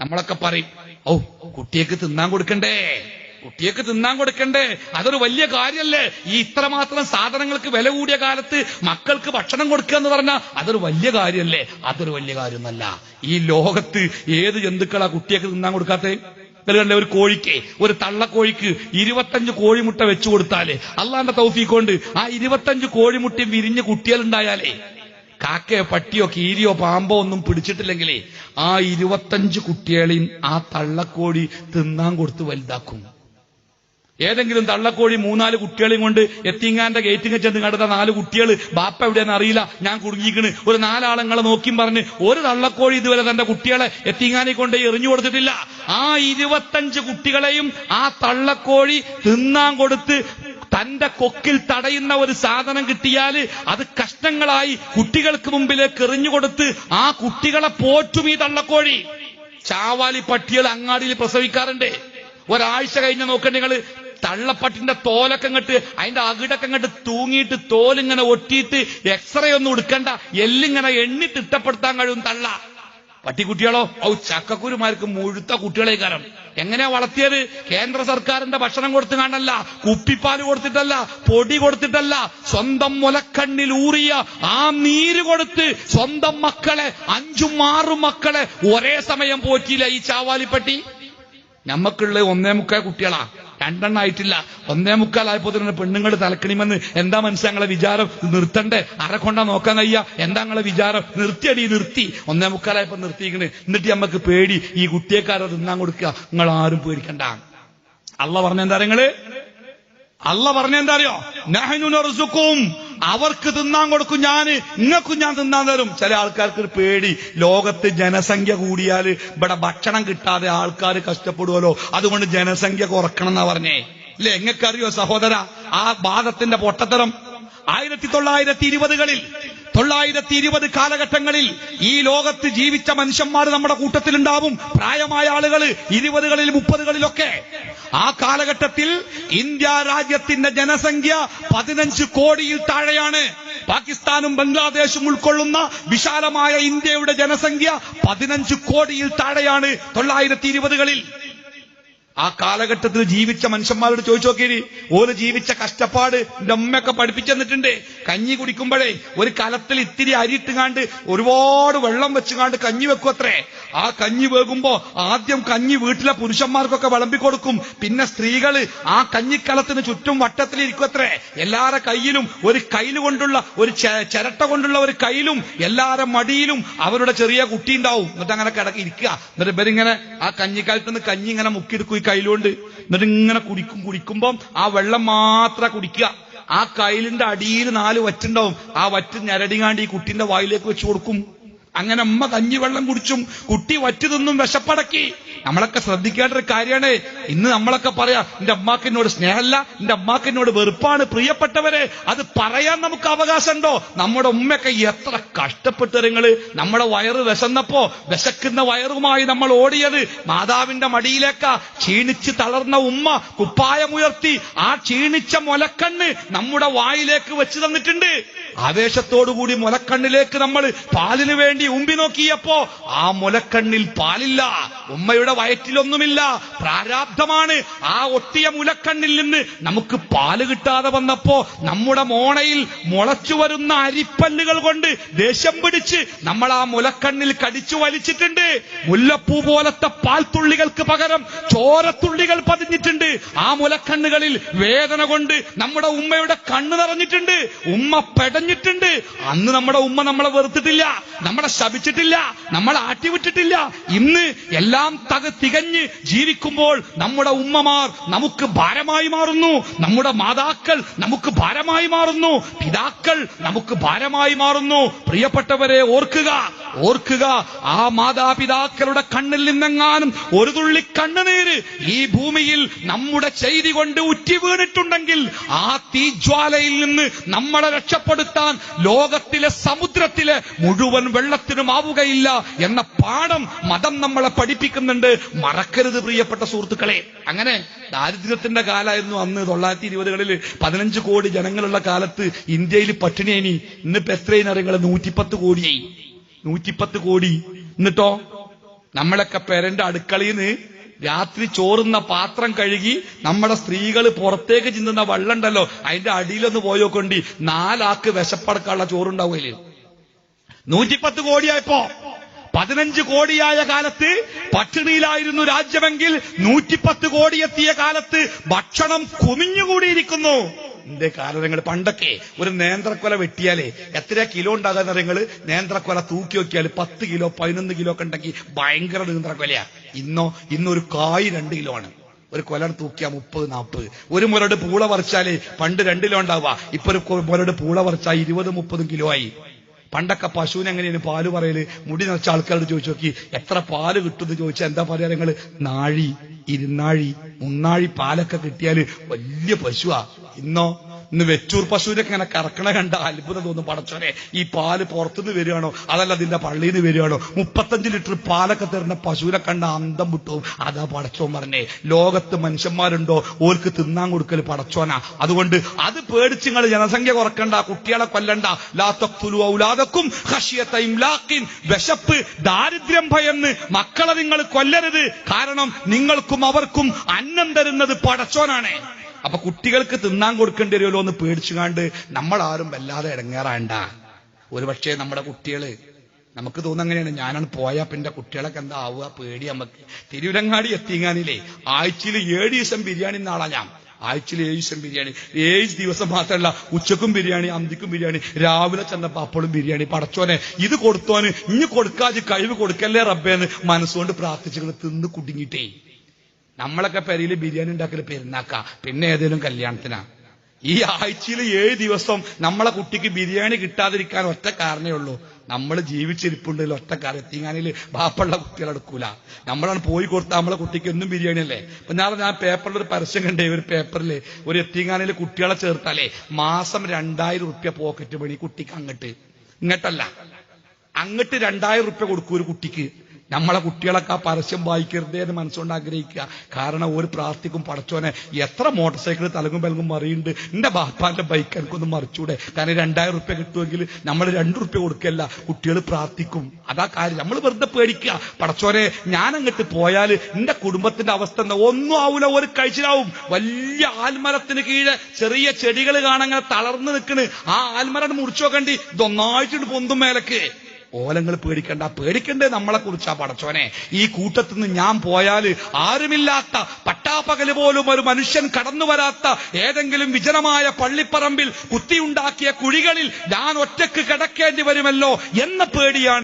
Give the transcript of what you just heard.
നമ്മളൊക്കെ പറയും ഓ കുട്ടിയേക്ക് തിന്നാൻ കൊടുക്കണ്ടേ? കുട്ടിയേക്ക് തിന്നാൻ കൊടുക്കണ്ടേ? അതൊരു വലിയ കാര്യമല്ലേ ഈ ഇത്രമാത്രം സാധനങ്ങൾക്ക് വില കൂടിയ കാലത്ത് മക്കൾക്ക് ഭക്ഷണം കൊടുക്കുക എന്ന് പറഞ്ഞാൽ അതൊരു വലിയ കാര്യമല്ലേ അതൊരു വലിയ കാര്യമൊന്നല്ല. ഈ ലോകത്ത് ഏത് ജന്തുക്കളാ കുട്ടിയേക്ക് തിന്നാൻ കൊടുക്കാത്തേ? നിങ്ങൾ കണ്ടേ ഒരു കോഴിക്ക് ഒരു തള്ളക്കോഴിക്ക് ഇരുപത്തഞ്ച് കോഴിമുട്ട വെച്ചു കൊടുത്താലേ അള്ളാന്റെ തൗഫീഖ് ആ ഇരുപത്തഞ്ച് കോഴിമുട്ടയും വിരിഞ്ഞ് കുട്ടികളുണ്ടായാലേ കാക്കയോ പട്ടിയോ കീരിയോ പാമ്പോ ഒന്നും പിടിച്ചിട്ടില്ലെങ്കിലേ ആ ഇരുപത്തഞ്ച് കുട്ടികളെയും ആ തള്ളക്കോഴി തിന്നാൻ കൊടുത്ത് വലുതാക്കും. ഏതെങ്കിലും തള്ളക്കോഴി മൂന്നാൽ കുട്ടികളെയും കൊണ്ട് എത്തിങ്ങാന്റെ ഗേറ്റിങ് ചെന്ന് കണ്ടത നാല് കുട്ടികൾ ബാപ്പ എവിടെയെന്ന് അറിയില്ല. ഞാൻ കുടുങ്ങിക്കണ്. ഒരു നാലാളങ്ങളെ നോക്കിയും പറഞ്ഞ് ഒരു തള്ളക്കോഴി ഇതുവരെ തന്റെ കുട്ടികളെ എത്തിങ്ങാനെ കൊണ്ട് എറിഞ്ഞു കൊടുത്തിട്ടില്ല. ആ ഇരുപത്തഞ്ച് കുട്ടികളെയും ആ തള്ളക്കോഴി തിന്നാൻ കൊടുത്ത് തന്റെ കൊക്കിൽ തടയുന്ന ഒരു സാധനം കിട്ടിയാൽ അത് കഷ്ണങ്ങളായി കുട്ടികൾക്ക് മുമ്പിലേക്ക് എറിഞ്ഞുകൊടുത്ത് ആ കുട്ടികളെ പോറ്റും ഈ തള്ളക്കോഴി. ചാവാലി പട്ടികൾ അങ്ങാടിയിൽ പ്രസവിക്കാറുണ്ട്. ഒരാഴ്ച കഴിഞ്ഞ് നോക്കണ്ട നിങ്ങൾ തള്ളപ്പട്ടിന്റെ തോലൊക്കെ ഇങ്ങോട്ട് അതിന്റെ അകിടൊക്കെ ഇങ്ങോട്ട് തൂങ്ങിയിട്ട് തോലിങ്ങനെ ഒട്ടിയിട്ട് എക്സ്റേ ഒന്നും എടുക്കണ്ട. എല്ലിങ്ങനെ എണ്ണിട്ട് ഇഷ്ടപ്പെടുത്താൻ കഴിയും തള്ള. പട്ടിക്കുട്ടികളോ? ഔ ചക്കക്കുരുമാർക്ക് മുഴുത്ത കുട്ടികളെ കാരണം എങ്ങനെയാ വളർത്തിയത്? കേന്ദ്ര സർക്കാരിന്റെ ഭക്ഷണം കൊടുത്തു കാണല്ല കുപ്പിപ്പാൽ കൊടുത്തിട്ടല്ല പൊടി കൊടുത്തിട്ടല്ല സ്വന്തം മുലക്കണ്ണിൽ ഊറിയ ആ നീര് കൊടുത്ത് സ്വന്തം മക്കളെ അഞ്ചും ആറും മക്കളെ ഒരേ സമയം പോറ്റിയില്ല ഈ ചാവാലിപ്പട്ടി. നമ്മക്കുള്ള ഒന്നേ മുക്കാൽ കുട്ടികളാ. രണ്ടെണ്ണം ആയിട്ടില്ല. ഒന്നേ മുക്കാലായപ്പോ തന്നെ പെണ്ണുങ്ങൾ തലക്കണിമെന്ന് എന്താ മനസ്സിലാ വിചാരം? നിർത്തണ്ടേ. ആരെ കൊണ്ടാ നോക്കാൻ കഴിയ എന്താ ഞങ്ങളെ വിചാരം? നിർത്തിയടി നിർത്തി. ഒന്നേ മുക്കാലായപ്പോ നിർത്തിയിരിക്കണേ. എന്നിട്ട് നമ്മക്ക് പേടി. ഈ കുട്ടിയെക്കാരോ തിന്നാൻ കൊടുക്കുക. നിങ്ങൾ ആരും പേടിക്കണ്ട. അള്ള പറഞ്ഞ എന്താ നിങ്ങൾ? അള്ള പറഞ്ഞ എന്താ അറിയോ? അവർക്ക് തിന്നാൻ കൊടുക്കും ഞാൻ നിങ്ങൾക്കും ഞാൻ തിന്നാൻ തരും. ചില ആൾക്കാർക്ക് ഒരു പേടി. ലോകത്ത് ജനസംഖ്യ കൂടിയാൽ ഇവിടെ ഭക്ഷണം കിട്ടാതെ ആൾക്കാർ കഷ്ടപ്പെടുവല്ലോ. അതുകൊണ്ട് ജനസംഖ്യ കുറക്കണം എന്നാ പറഞ്ഞേ. ഇല്ലേ എങ്ങക്കറിയോ സഹോദര? ആ വാദത്തിന്റെ പൊട്ടത്തരം ആയിരത്തി തൊള്ളായിരത്തി ഇരുപതുകളിൽ തൊള്ളായിരത്തി ഇരുപത് കാലഘട്ടങ്ങളിൽ ഈ ലോകത്ത് ജീവിച്ച മനുഷ്യന്മാർ നമ്മുടെ കൂട്ടത്തിലുണ്ടാവും. പ്രായമായ ആളുകൾ ഇരുപതുകളിൽ മുപ്പതുകളിലൊക്കെ. ആ കാലഘട്ടത്തിൽ ഇന്ത്യ രാജ്യത്തിന്റെ ജനസംഖ്യ പതിനഞ്ച് കോടിയിൽ താഴെയാണ്. പാകിസ്ഥാനും ബംഗ്ലാദേശും ഉൾക്കൊള്ളുന്ന വിശാലമായ ഇന്ത്യയുടെ ജനസംഖ്യ പതിനഞ്ച് കോടിയിൽ താഴെയാണ് തൊള്ളായിരത്തി ഇരുപതുകളിൽ ആ കാലഘട്ടത്തിൽ ജീവിച്ച മനുഷ്യന്മാരോട് ചോദിച്ചു നോക്കിയിരി. ഓര് ജീവിച്ച കഷ്ടപ്പാട് നമ്മയൊക്കെ പഠിപ്പിച്ചു തന്നിട്ടുണ്ട്. കഞ്ഞി കുടിക്കുമ്പോഴേ ഒരു കലത്തിൽ ഇത്തിരി അരിയിട്ടുകാണ്ട് ഒരുപാട് വെള്ളം വെച്ചുകാണ്ട് കഞ്ഞി വെക്കും അത്രേ. ആ കഞ്ഞി വേകുമ്പോ ആദ്യം കഞ്ഞി വീട്ടിലെ പുരുഷന്മാർക്കൊക്കെ വിളമ്പി കൊടുക്കും. പിന്നെ സ്ത്രീകൾ ആ കഞ്ഞിക്കലത്തിന് ചുറ്റും വട്ടത്തിലിരിക്കും അത്രേ. എല്ലാരെ കയ്യിലും ഒരു കയ്യിൽ കൊണ്ടുള്ള ഒരു ചിരട്ട കൊണ്ടുള്ള ഒരു കയ്യിലും എല്ലാരെ മടിയിലും അവരുടെ ചെറിയ കുട്ടി ഉണ്ടാവും എന്നിട്ട് അങ്ങനെ കിടക്കി ഇരിക്കുക. എന്നിട്ട് ഇവരിങ്ങനെ ആ കഞ്ഞിക്കാലത്ത് നിന്ന് കഞ്ഞി ഇങ്ങനെ മുക്കിയെടുക്കും ഈ കയ്യിലുകൊണ്ട്. എന്നിട്ട് ഇങ്ങനെ കുടിക്കും കുടിക്കുമ്പം ആ വെള്ളം മാത്രം കുടിക്കുക. ആ കയ്യിലിന്റെ അടിയിൽ നാല് വറ്റുണ്ടാവും. ആ വറ്റ് ഞരടിങ്ങാണ്ട് ഈ കുട്ടിന്റെ വായിലേക്ക് വെച്ച് കൊടുക്കും. അങ്ങനെ അമ്മ കഞ്ഞിവെള്ളം കുടിച്ചും കുട്ടി വറ്റു തിന്നും വിശപ്പടക്കി. നമ്മളൊക്കെ ശ്രദ്ധിക്കേണ്ട ഒരു കാര്യമാണ്. ഇന്ന് നമ്മളൊക്കെ പറയാ എന്റെ അമ്മാക്കിനോട് സ്നേഹമല്ല എന്റെ അമ്മാക്കിനോട് വെറുപ്പാണ് പ്രിയപ്പെട്ടവരെ. അത് പറയാൻ നമുക്ക് അവകാശമുണ്ടോ? നമ്മുടെ ഉമ്മയൊക്കെ എത്ര കഷ്ടപ്പെട്ടവരങ്ങൾ നമ്മുടെ വയറ് വിശന്നപ്പോ വിശക്കുന്ന വയറുമായി നമ്മൾ ഓടിയത്. മാതാവിന്റെ മടിയിലേക്ക ക്ഷീണിച്ച് തളർന്ന ഉമ്മ കുപ്പായമുയർത്തി ആ ക്ഷീണിച്ച മുലക്കണ്ണ് നമ്മുടെ വായിലേക്ക് വെച്ച് തന്നിട്ടുണ്ട്. ആവേശത്തോടുകൂടി മുലക്കണ്ണിലേക്ക് നമ്മൾ പാലിന് വേണ്ടി ഉമ്പി നോക്കിയപ്പോ ആ മുലക്കണ്ണിൽ പാലില്ല. ഉമ്മയുടെ വയറ്റിലൊന്നുമില്ല. പ്രാരാബ്ധമാണ് ആ ഒട്ടിയ മുലക്കണ്ണിൽ നിന്ന് നമുക്ക് പാൽ കിട്ടാതെ വന്നപ്പോ നമ്മുടെ മോണയിൽ മുളച്ചു വരുന്ന അരിപ്പല്ലുകൾ കൊണ്ട് ദേഷ്യം പിടിച്ച് നമ്മൾ ആ മുലക്കണ്ണിൽ കടിച്ചു വലിച്ചിട്ടുണ്ട്. മുല്ലപ്പൂ പോലത്തെ പാൽത്തുള്ളികൾക്ക് പകരം ചോരത്തുള്ളികൾ പതിഞ്ഞിട്ടുണ്ട്. ആ മുലക്കണ്ണുകളിൽ വേദന കൊണ്ട് നമ്മുടെ ഉമ്മയുടെ കണ്ണ് നിറഞ്ഞിട്ടുണ്ട്. ഉമ്മ പെടഞ്ഞിട്ടുണ്ട്. അന്ന് നമ്മുടെ ഉമ്മ നമ്മളെ വെറുത്തിട്ടില്ല. നമ്മളെ ശപിച്ചിട്ടില്ല. നമ്മളെ ആട്ടിവിട്ടിട്ടില്ല. ഇന്ന് എല്ലാം തക തികഞ്ഞ് ജീവിക്കുമ്പോൾ നമ്മുടെ ഉമ്മമാർ നമുക്ക് ഭാരമായി മാറുന്നു. നമ്മുടെ മാതാക്കൾ നമുക്ക് ഭാരമായി മാറുന്നു. പിതാക്കൾ നമുക്ക് ഭാരമായി മാറുന്നു. പ്രിയപ്പെട്ടവരെ ഓർക്കുക ഓർക്കുക ആ മാതാപിതാക്കളുടെ കണ്ണിൽ നിന്നെങ്ങാനും ഒരു തുള്ളി കണ്ണുനീര് ഈ ഭൂമിയിൽ നമ്മുടെ ചെയ്തി കൊണ്ട് ഉറ്റി വീണിട്ടുണ്ടെങ്കിൽ ആ തീജ്വാലയിൽ നിന്ന് നമ്മളെ രക്ഷപ്പെടുത്താൻ ലോകത്തിലെ സമുദ്രത്തിലെ മുഴുവൻ വെള്ളത്തിനും ആവുകയില്ല എന്ന പാഠം മതം നമ്മളെ പഠിപ്പിക്കുന്നുണ്ട്. മറക്കരുത് പ്രിയപ്പെട്ട സുഹൃത്തുക്കളെ. അങ്ങനെ ദാരിദ്ര്യത്തിന്റെ കാലായിരുന്നു അന്ന് തൊള്ളായിരത്തി ഇരുപതുകളിൽ പതിനഞ്ച് കോടി ജനങ്ങളുള്ള കാലത്ത് ഇന്ത്യയിൽ പട്ടിണിയേനി. ഇന്നിപ്പോ എത്രയും അറിയങ്ങൾ നൂറ്റിപ്പത്ത് കോടിയായി നൂറ്റിപ്പത്ത് കോടി. എന്നിട്ടോ? നമ്മളൊക്കെ പെരന്റെ അടുക്കളയിൽ നിന്ന് രാത്രി ചോറുന്ന പാത്രം കഴുകി നമ്മുടെ സ്ത്രീകൾ പുറത്തേക്ക് ചിന്തുന്ന വെള്ളമുണ്ടല്ലോ. അതിന്റെ അടിയിലൊന്ന് പോയോക്കൊണ്ടി നാലാക്ക് വിശപ്പടക്കാനുള്ള ചോറുണ്ടാവുകയില്ലേ? നൂറ്റിപ്പത്ത് കോടിയായപ്പോ. പതിനഞ്ച് കോടിയായ കാലത്ത് പട്ടിണിയിലായിരുന്നു രാജ്യമെങ്കിൽ നൂറ്റിപ്പത്ത് കോടി എത്തിയ കാലത്ത് ഭക്ഷണം കുമിഞ്ഞുകൂടിയിരിക്കുന്നു. എന്റെ കാലങ്ങൾ പണ്ടൊക്കെ ഒരു നേന്ത്രക്കൊല വെട്ടിയാലേ എത്ര കിലോ ഉണ്ടാകാന്ന് നിങ്ങൾ നേന്ത്രക്കൊല തൂക്കി നോക്കിയാൽ പത്ത് കിലോ പതിനൊന്ന് കിലോ ഒക്കെ ഉണ്ടെങ്കിൽ ഭയങ്കര നേന്ത്രക്കൊലയാ. ഇന്നോ ഇന്നൊരു കായ് രണ്ട് കിലോ ആണ്. ഒരു കൊല തൂക്കിയാ മുപ്പത് നാൽപ്പത് ഒരു മുരട് പൂള പറിച്ചാലേ പണ്ട് രണ്ട് കിലോ ഉണ്ടാവുക. ഇപ്പൊ ഒരു മുരട് പൂള പറിച്ചാൽ ഇരുപത് മുപ്പതും കിലോ ആയി. പണ്ടൊക്കെ പശുവിന് എങ്ങനെയാണ് പാൽ പറയൽ? മുടി നിറച്ച ആൾക്കാരോട് ചോദിച്ചു നോക്കി എത്ര പാൽ കിട്ടുമെന്ന് ചോദിച്ചാൽ എന്താ പറയാ നിങ്ങൾ? നാഴി ഇരുന്നാഴി മുന്നാഴി പാലൊക്കെ കിട്ടിയാൽ വലിയ പശുവാ. ഇന്നോ ഇന്ന് വെച്ചൂർ പശുവിനൊക്കെ ഇങ്ങനെ കറക്കണ കണ്ട അത്ഭുതം തോന്നും പടച്ചോനെ. ഈ പാൽ പുറത്തുനിന്ന് വരികയാണോ? അതല്ല അതിന്റെ പള്ളിയിൽ നിന്ന് വരികയാണോ? മുപ്പത്തഞ്ച് ലിറ്റർ പാലൊക്കെ തരുന്ന പശുവിനെ കണ്ട അന്തം വിട്ടു. അതാ പടച്ചോൻ പറഞ്ഞേ. ലോകത്ത് മനുഷ്യന്മാരുണ്ടോ? ഓർക്ക് തിന്നാൻ കൊടുക്കൽ പടച്ചോനാ. അതുകൊണ്ട് അത് പേടിച്ച് നിങ്ങൾ ജനസംഖ്യ കുറക്കണ്ട കുട്ടികളെ കൊല്ലണ്ട. ലാത്തക്കുലു ഔലാദക്കും വിശപ്പ് ദാരിദ്ര്യം ഭയന്ന് മക്കളെ നിങ്ങൾ കൊല്ലരുത്. കാരണം നിങ്ങൾക്കും അവർക്കും അന്നം തരുന്നത് പടച്ചോനാണ്. അപ്പൊ കുട്ടികൾക്ക് തിന്നാൻ കൊടുക്കേണ്ടി വരുമല്ലോ എന്ന് പേടിച്ചുകാണ്ട് നമ്മളാരും വല്ലാതെ ഇടങ്ങേറാണ്ട. ഒരുപക്ഷെ നമ്മുടെ കുട്ടികൾ നമുക്ക് തോന്നങ്ങനെയാണ് ഞാനാണ് പോയാ പിന്നെ കുട്ടികളൊക്കെ എന്താ ആവുക? പേടി നമുക്ക്. തിരുവരങ്ങാടി എത്തിങ്ങാനില്ലേ? ആഴ്ചയിൽ ഏഴ് ദിവസം ബിരിയാണി നാളാ ഞാൻ. ആഴ്ചയിൽ ഏഴ് ദിവസം ബിരിയാണി. ഏഴ് ദിവസം മാത്രമല്ല ഉച്ചക്കും ബിരിയാണി അന്തിക്കും ബിരിയാണി രാവിലെ ചെന്നപ്പോ അപ്പോഴും ബിരിയാണി. പടച്ചോനെ ഇത് കൊടുത്തോന് ഇനി കൊടുക്കാതെ കഴിവ് കൊടുക്കല്ലേ റബ്ബേന്ന് മനസ്സുകൊണ്ട് പ്രാർത്ഥിച്ചു തിന്ന് കുടുങ്ങിയിട്ടേ. നമ്മളൊക്കെ പെരയിൽ ബിരിയാണി ഉണ്ടാക്കൽ പെരുന്നാക്ക. പിന്നെ ഏതെങ്കിലും കല്യാണത്തിനാ. ഈ ആഴ്ചയിൽ ഏഴ് ദിവസം നമ്മളെ കുട്ടിക്ക് ബിരിയാണി കിട്ടാതിരിക്കാൻ ഒറ്റ കാരണമേ ഉള്ളൂ. നമ്മൾ ജീവിച്ചിരിപ്പുണ്ടെങ്കിൽ ഒറ്റ കാര്യം എത്തിങ്ങാനിൽ ബാപ്പുള്ള കുട്ടികൾ എടുക്കൂല. നമ്മളാണ് പോയി കൊടുത്താൽ നമ്മളെ കുട്ടിക്ക് ഒന്നും ബിരിയാണി അല്ലേ? അപ്പൊ ഞാൻ ഞാൻ പേപ്പറിൽ ഒരു പരസ്യം കണ്ടേ ഒരു പേപ്പറിൽ ഒരു എത്തിങ്ങാനിൽ കുട്ടികളെ ചേർത്താലേ മാസം രണ്ടായിരം റുപ്യ പോക്കറ്റ് പണി കുട്ടിക്ക് അങ്ങട്ട്. ഇങ്ങട്ടല്ല. അങ്ങട്ട് രണ്ടായിരം റുപ്യ കൊടുക്കൂ ഒരു കുട്ടിക്ക്. നമ്മളെ കുട്ടികളൊക്കെ ആ പരസ്യം വായിക്കരുതേ എന്ന് മനസ്സുകൊണ്ട് ആഗ്രഹിക്കുക. കാരണം ഒരു പ്രാർത്ഥിക്കും പടച്ചോനെ എത്ര മോട്ടോർ സൈക്കിൾ തലകും പെലകും മറിയുണ്ട്. എന്റെ ബാപ്പാന്റെ ബൈക്ക് എനിക്കൊന്ന് മറിച്ചൂടെ. കാരണം രണ്ടായിരം റുപ്യ കിട്ടുമെങ്കിൽ നമ്മൾ രണ്ടു റുപ്യ കൊടുക്കല്ല. കുട്ടികൾ പ്രാർത്ഥിക്കും. അതാ കാര്യം. നമ്മൾ വെറുതെ പേടിക്കുക. പടച്ചോനെ ഞാൻ അങ്ങോട്ട് പോയാൽ എന്റെ കുടുംബത്തിന്റെ അവസ്ഥ എന്താ? ഒന്നും ആവൂല. ഒരു കഴിച്ചിലാവും. വലിയ ആൽമരത്തിന് കീഴെ ചെറിയ ചെടികൾ കാണങ്ങനെ തളർന്നു നിൽക്കണ്. ആ ആൽമരം മുറിച്ചു നോക്കണ്ടി ഇതൊന്നായിട്ടുണ്ട് പൊന്തും മേലക്ക്. ഓലങ്ങൾ പേടിക്കണ്ട പേടിക്കണ്ടേ നമ്മളെ കുറിച്ചാ പടച്ചോനെ. ഈ കൂട്ടത്തിൽ നിന്ന് ഞാൻ പോയാൽ ആരുമില്ലാത്ത പട്ടാപ്പകൽ പോലും ഒരു മനുഷ്യൻ കടന്നു വരാത്ത ഏതെങ്കിലും വിജനമായ പള്ളിപ്പറമ്പിൽ കുത്തിയുണ്ടാക്കിയ കുഴികളിൽ ഞാൻ ഒറ്റയ്ക്ക് കിടക്കേണ്ടി വരുമല്ലോ എന്ന പേടിയാണ്